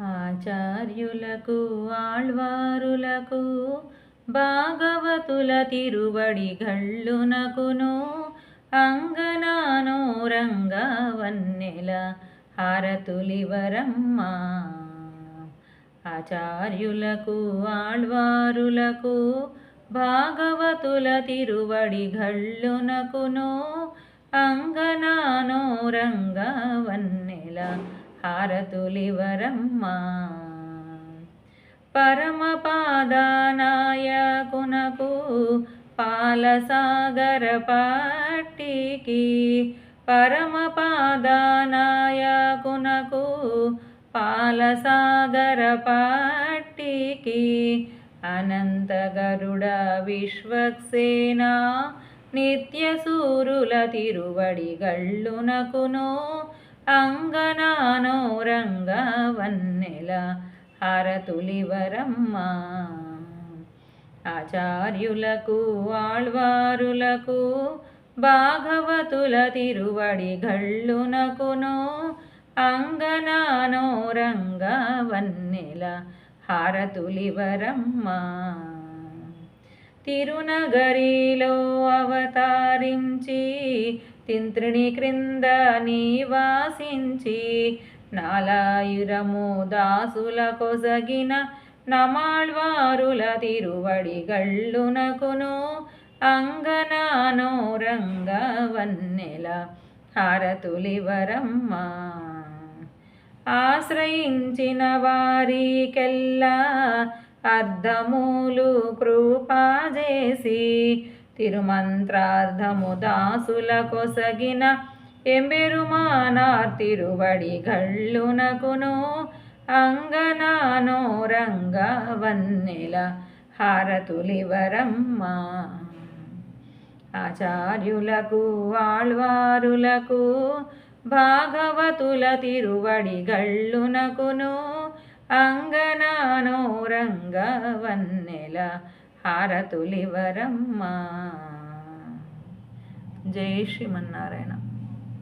ఆచార్యులకు ఆళ్వారులకు భాగవతుల తిరువడి గళ్ళునకును అంగనానో రంగవన్నెల హారతులివరమ్మ. ఆచార్యులకు ఆళ్వారులకు భాగవతుల తిరువడి గళ్ళునకును అంగనానో రంగవన్నెల హారతులివరమ్మ పరమపాదానాయకునకు పాలసాగర పాటికి పరమపాదానాయకునకు పాలసాగర పట్టికి అనంతగరుడ విశ్వక్సేనా నిత్యసూరుల తిరువడి గళ్ళునకును అంగనానో రంగవన్నెల హారతులివరమ్మ. ఆచార్యులకు ఆళ్వారులకు భాగవతుల తిరువడి గళ్ళునకును అంగనానో రంగవన్నెల హారతులివరమ్మ. తిరునగరిలో అవతారించి తింత్రిణి క్రింద నివాసించి నాలాయురము దాసుల కొసగిన నమాళ్వారుల తిరువడి గళ్ళునకును అంగనానో రంగవన్నెల హారతులివరమ్మ. ఆశ్రయించిన వారికెల్లా అర్ధములు కృపా చేసి దాసుల కొసగిన ఎంబెరుమానార్ తిరువడి గళ్ళునకును అంగనానో రంగవన్నెల హారతులివరమ్మ. ఆచార్యులకు ఆళ్వారులకు భాగవతుల తిరువడి గళ్ళునకును అంగనానో రంగవన్నెల హారతులివరమ్మ. జై శ్రీమన్నారాయణ.